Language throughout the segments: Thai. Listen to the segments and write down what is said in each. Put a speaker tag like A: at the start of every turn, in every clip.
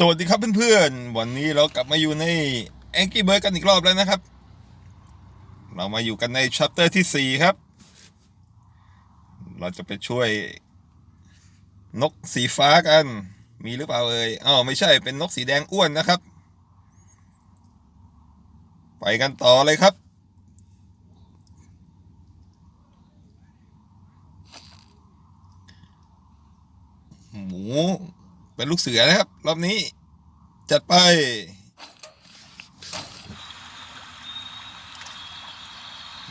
A: สวัสดีครับเพื่อนๆ วันนี้เรากลับมาอยู่ใน Angry Bird กันอีกรอบแล้วนะครับ เรามาอยู่กันในชัปเตอร์ที่ 4 ครับ เราจะไปช่วยนกสีฟ้ากัน มีหรือเปล่าเอ่ยอ้าวไม่ใช่เป็นนกสีแดงอ้วนนะครับ ไปกันต่อเลยครับ หมู เป็นลูกเสือนะครับ รอบนี้ จัดไป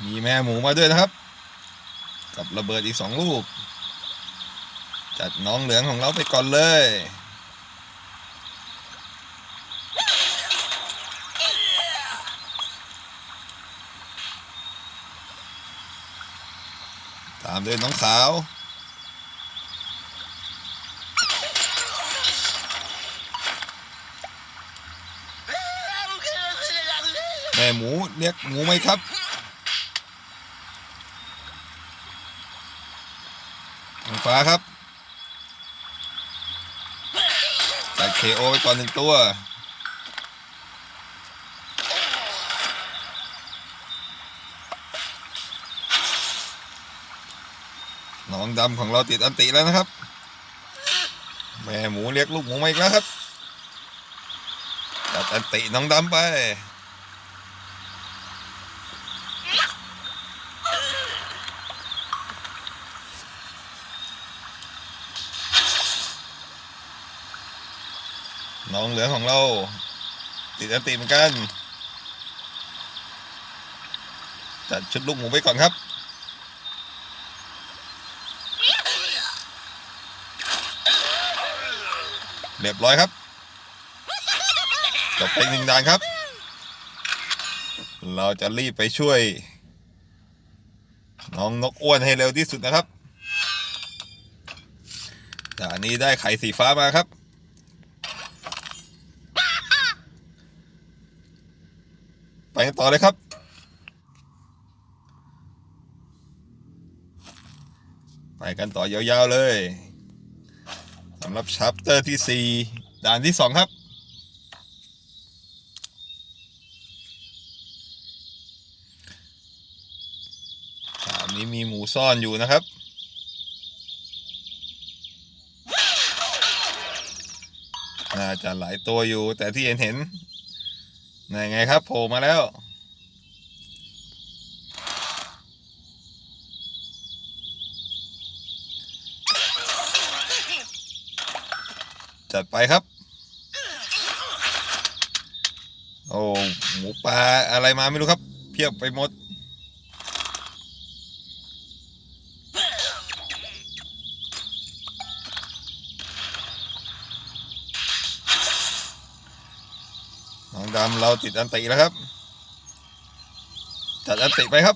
A: มีแม่หมูมาด้วยนะครับ กับระเบิดอีกสองลูก จัดน้องเหลืองของเราไปก่อนเลยตามด้วยน้องขาว แม่หมูเรียกหมูไหมครับทางฟ้าครับจัดเคโอไปก่อนหนึ่งตัวน้องดำของเราติดอันติแล้วนะครับ แม่หมูเรียกลูกหมูมาอีกแล้วครับจัดอันติน้องดำไป น้องเหลือของเรา ติดอติเหมือนกัน จัดชุดลูกหมูไปก่อนครับเรียบร้อยครับจบไปหนึ่งด่านครับ เราจะรีบไปช่วย น้องนกอ้วนให้เร็วที่สุดนะครับด่านนี้ได้ไข่สีฟ้ามาครับ ไปกันต่อเลยครับ ไปกันต่อยาวๆเลยสำหรับชัปเตอร์ที่ 4 ด่านที่ 2 ครับด่านนี้มีหมูซ่อนอยู่นะครับน่าจะหลายตัวอยู่แต่ที่เห็นเห็น ไหนไงครับโผล่มาแล้วจัดไปครับ โอ้หมูปลาอะไรมาไม่รู้ครับ เพียบไปหมด น้องดำเราติดอันติแล้วครับ จัดอันติไปครับ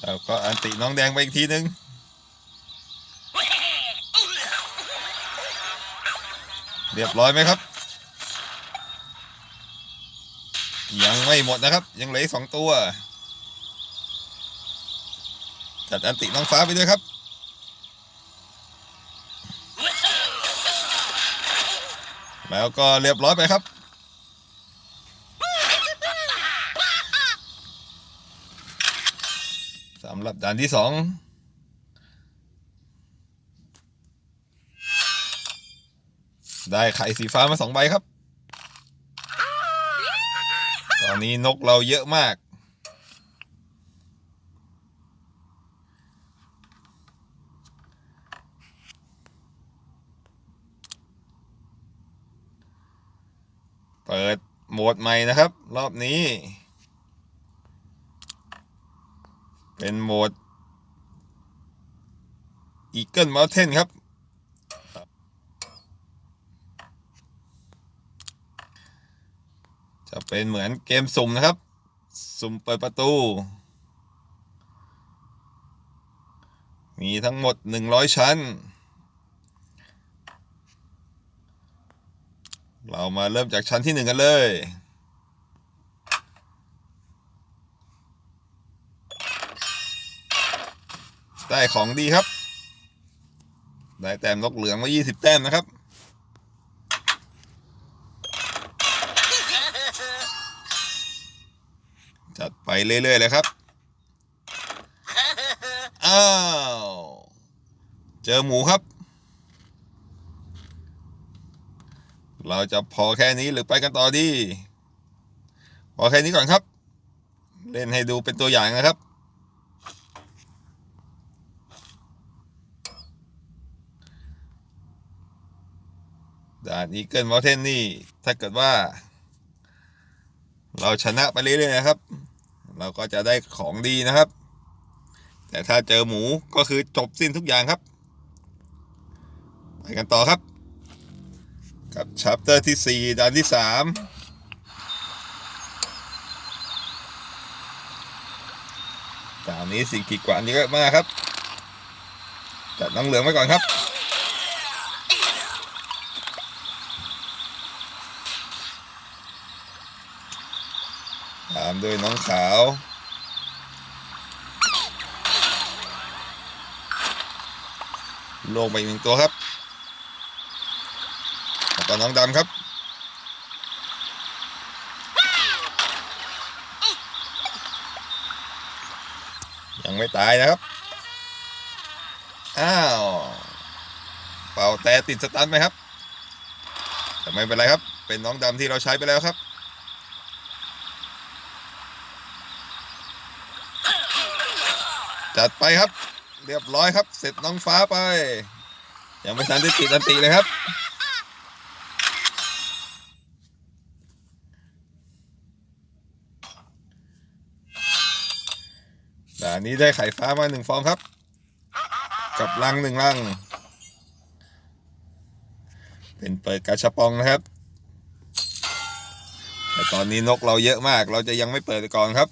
A: แล้วก็อันติน้องแดงไปอีกทีหนึ่งเรียบร้อยไหมครับ ยังไม่หมดนะครับ ยังเหลือสองตัว จัดอันติน้องฟ้าไปด้วยครับแล้วก็เรียบร้อยไปครับ สำหรับด่านที่สองได้ไข่สีฟ้ามาสองใบครับ ตอนนี้นกเราเยอะมาก ปิดโหมดใหม่นะครับ รอบนี้ เป็นโหมด Eagle Mountain ครับ จะเป็นเหมือนเกมสุ่มนะครับ สุ่มเปิดประตู มีทั้งหมด 100 ชั้น เรามาเริ่มจากชั้นที่หนึ่งกันเลยได้ของดีครับ ได้แต้มนกเหลืองมา 20 แต้มนะครับ จัดไปเรื่อย ๆ เลยครับ อ้าว เจอหมูครับ เราจะพอแค่นี้หรือไปกันต่อดี พอแค่นี้ก่อนครับ เล่นให้ดูเป็นตัวอย่างนะครับด่านอีเกิลมอเทนนี่ ถ้าเกิดว่า เราชนะไปเรื่อยๆนะครับ เราก็จะได้ของดีนะครับ แต่ถ้าเจอหมูก็คือจบสิ้นทุกอย่างครับ ไปกันต่อครับ กับชัปเตอร์ที่ 4 ด่านที่3ด่านนี้สิ่งกีดขวางเยอะมากครับ จัดน้องเหลืองไว้ก่อนครับ ตามด้วยน้องขาวลงไปอีกหนึ่งตัวครับ แล้วก็น้องดำครับ ยังไม่ตายนะครับ อ้าว เป่าแต่ติดสตันไหมครับแต่ไม่เป็นไรครับ เป็นน้องดำที่เราใช้ไปแล้วครับจัดไปครับ เรียบร้อยครับ เสร็จน้องฟ้าไป ยังไม่ทันได้ติดอันติเลยครับ ด่านนี้ได้ไข่ฟ้ามาหนึ่งฟองครับ กับรังหนึ่งรัง เป็นเปิดกระชับปองนะครับ แต่ตอนนี้นกเราเยอะมาก เราจะยังไม่เปิดก่อนครับ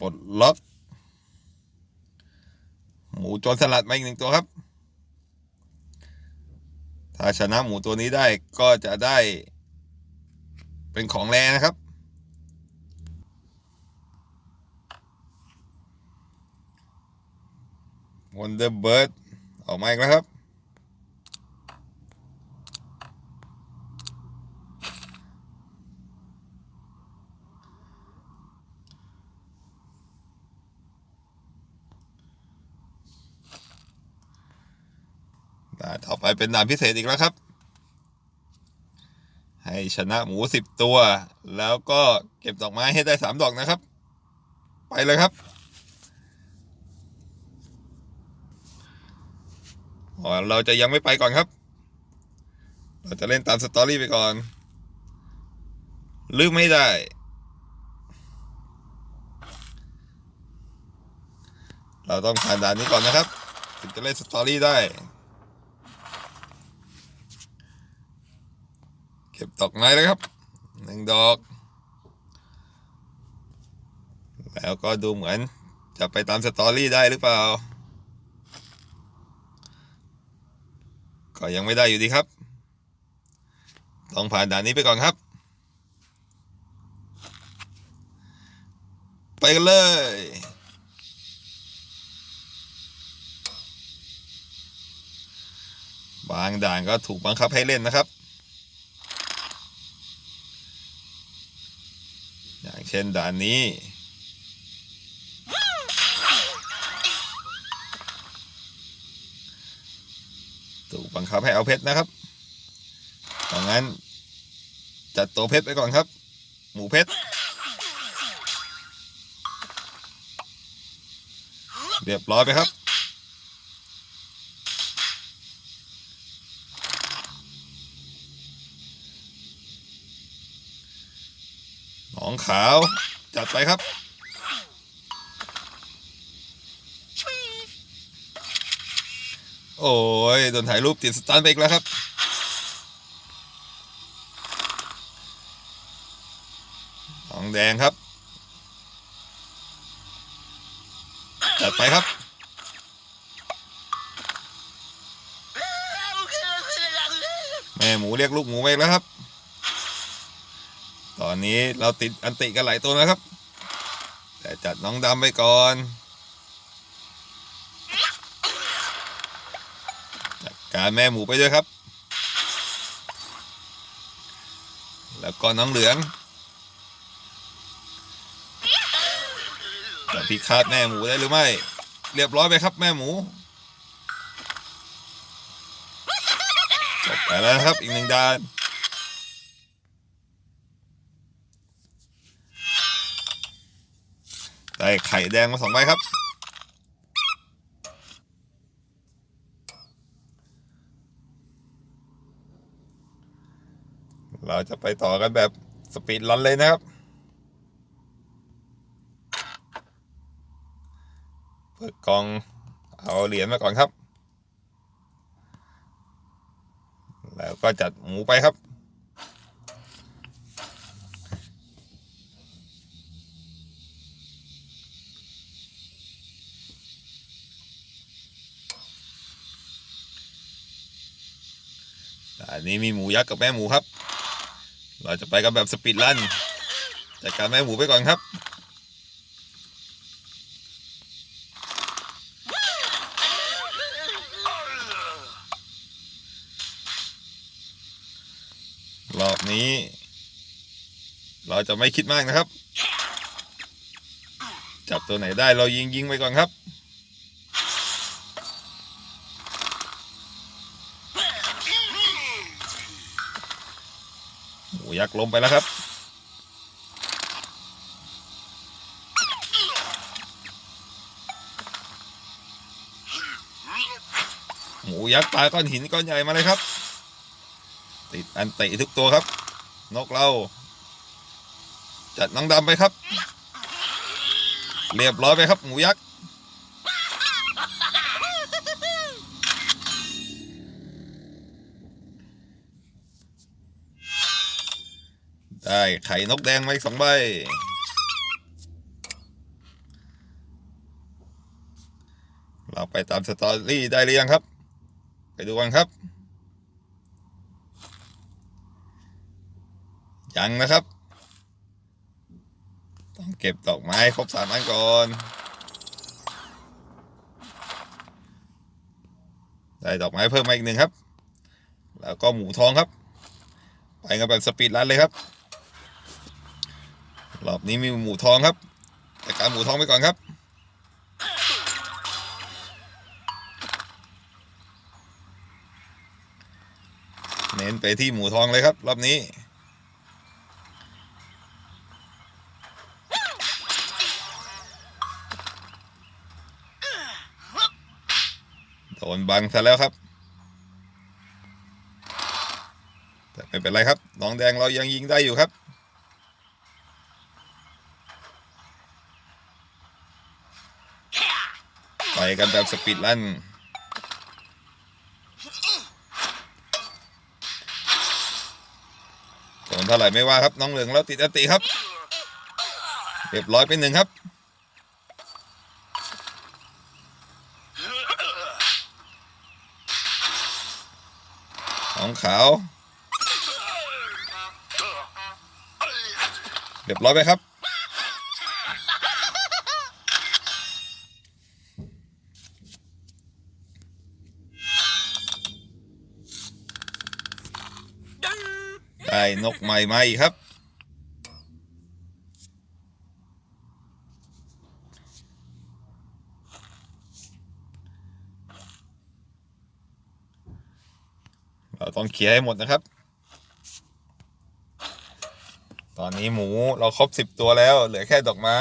A: ปลดล็อกหมูจรสลัดมาอีกหนึ่งตัวครับ ถ้าชนะหมูตัวนี้ได้ก็จะได้ เป็นของแรงนะครับ Wonder Bird ออกมาอีกแล้วครับด่านต่อไปเป็นด่านพิเศษอีกแล้วครับ ให้ชนะหมูสิบตัว แล้วก็เก็บดอกไม้ให้ได้สามดอกนะครับ ไปเลยครับ อ๋อเราจะยังไม่ไปก่อนครับ เราจะเล่นตามสตอรี่ไปก่อนลืมไม่ได้ เราต้องผ่านด่านนี้ก่อนนะครับ ถึงจะเล่นสตอรี่ได้ เก็บดอกไม้เลยครับหนึ่งดอก แล้วก็ดูเหมือนจะไปตามสตอรี่ได้หรือเปล่า ก็ยังไม่ได้อยู่ดีครับ ต้องผ่านด่านนี้ไปก่อนครับ ไปกันเลยบางด่านก็ถูกบังคับให้เล่นนะครับ อย่างเช่นด่านนี้ ถูก บังคับให้เอาเพชรนะครับดังนั้น จัดตัวเพชรไปก่อนครับ หมูเพชรเรียบร้อยไปครับ หนองขาว จัดไปครับ โอ้ยโดนถ่ายรูปติดสตันไปอีกแล้วครับหนองแดงครับ จัดไปครับ แม่หมูเรียกลูกหมูไปแล้วครับ ตอนนี้เราติดอันติกันหลายตัวนะครับ แต่จัดน้องดำไปก่อน การแม่หมูไปด้วยครับ แล้วก็น้องเหลืองจะพิฆาตแม่หมูได้หรือไม่ เรียบร้อยไปครับแม่หมูจบไปแล้วครับอีกหนึ่งดานได้ไข่แดงมาสองใบครับ เราจะไปต่อกันแบบสปีดรันเลยนะครับ เปิดกองเอาเหรียญมาก่อนครับ แล้วก็จัดหมูไปครับ อันนี้มีหมูยักษ์กับแม่หมูครับ เราจะไปกันแบบสปีดรันจัดการแม่หมูไปก่อนครับรอบนี้ เราจะไม่คิดมากนะครับ จับตัวไหนได้เรายิงยิงไปก่อนครับ ยักษ์ล้มไปแล้วครับ หมูยักษ์ปลาก้อนหินก้อนใหญ่มาเลยครับ ติดอันติทุกตัวครับ นกเราจัดน้องดำไปครับ เรียบร้อยไปครับหมูยักษ์ ได้ไข่นกแดงมาอีกสองใบ เราไปตามสตอรี่ได้หรือยังครับ ไปดูกันครับ ยังนะครับ ต้องเก็บดอกไม้ครบสามอันก่อนได้ดอกไม้เพิ่มมาอีกหนึ่งครับ แล้วก็หมูทองครับ ไปกันแบบสปีดรันเลยครับ รอบนี้มีหมูทองครับจัดการหมูทองไปก่อนครับเน้นไปที่หมูทองเลยครับ รอบนี้ โดนบังซะแล้วครับ แต่ไม่เป็นไรครับ น้องแดงเรายังยิงได้อยู่ครับ ไปกันแบบสปีดรันโดนเท่าไหร่ไม่ว่าครับน้องเหลืองแล้วติดอติครับเรียบร้อยไปหนึ่งครับของขาว เรียบร้อยไปครับ นกใหม่มาอีกครับ เราต้องเคลียร์ให้หมดนะครับ ตอนนี้หมูเราครบสิบตัวแล้ว เหลือแค่ดอกไม้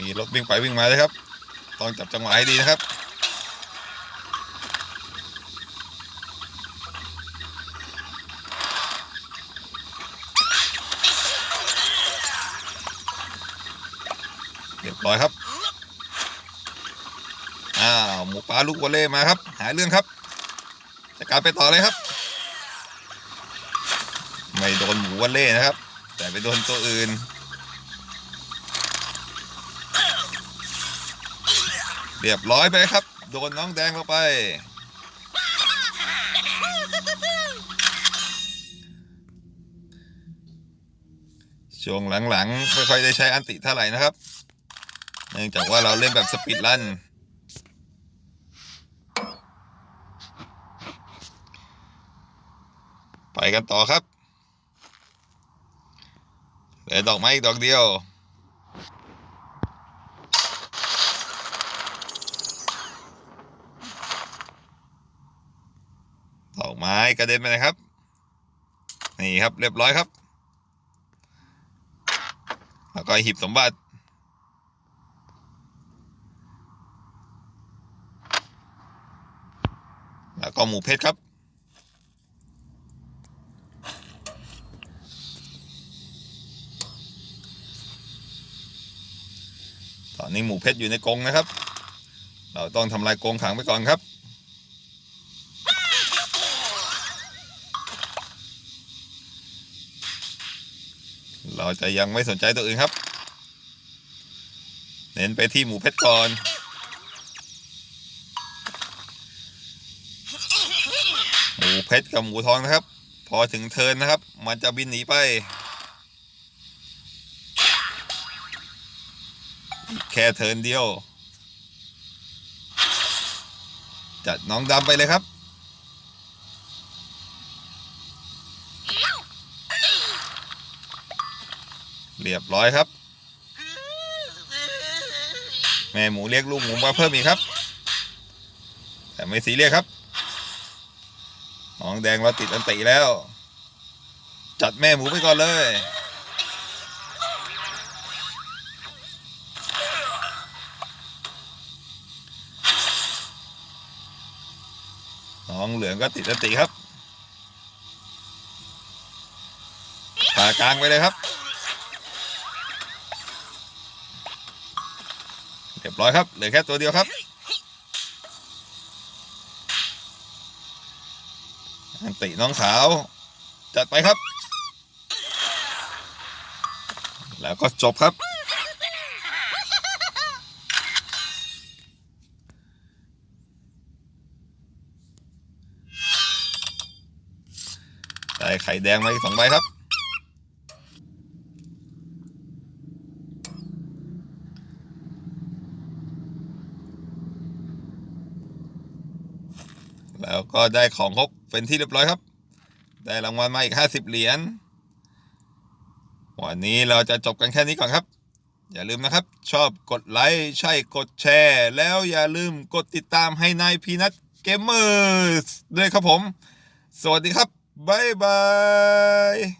A: มีรถวิ่งไปวิ่งมาเลยครับ ต้องจับจังหวะให้ดีนะครับ เรียบร้อยครับ อ้าวหมูป่าลูกวอลเล่มาครับ หาเรื่องครับจัดการไปต่อเลยครับ ไม่โดนหมูวอลเล่นะครับ แต่ไปโดนตัวอื่นเรียบร้อยไปครับ โดนน้องแดงเข้าไป ช่วงหลังๆ ไม่ค่อยได้ใช้อันติเท่าไหร่นะครับ เนื่องจากว่าเราเล่นแบบสปีดรัน ไปกันต่อครับเหลือดอกไม้อีกดอกเดียว ดอกไม้กระเด็นไปนะครับ นี่ครับเรียบร้อยครับ แล้วก็หีบสมบัติแล้วก็หมูเพชรครับ อนนี้หมูเพชรอยู่ในกรงนะครับ เราต้องทำลายกรงขังไปก่อนครับ เราจะยังไม่สนใจตัวอื่นครับ เน้นไปที่หมูเพชรก่อนหมูเพชรกับหมูทองนะครับ พอถึงเทินนะครับ มันจะบินหนีไป แค่เทินเดียว จัดน้องดำไปเลยครับ เรียบร้อยครับ แม่หมูเรียกลูกหมูมาเพิ่มอีกครับ แต่ไม่สีเรียกครับน้องแดงเราติดอันติแล้ว จัดแม่หมูไปก่อนเลย น้องเหลืองก็ติดอันติครับปากลางไปเลยครับเรียบร้อยครับเหลือแค่ตัวเดียวครับอันติน้องขาวจัดไปครับ แล้วก็จบครับ ได้ไข่แดงมาอีกสองใบครับ แล้วก็ได้ของครบเป็นที่เรียบร้อยครับ ได้รางวัลมาอีกห้าสิบเหรียญ วันนี้เราจะจบกันแค่นี้ก่อนครับอย่าลืมนะครับ ชอบกดไลค์ใช่กดแชร์ แล้วอย่าลืมกดติดตามให้นายพีนัทเกมเมอร์ด้วยครับผม สวัสดีครับ บ๊ายบาย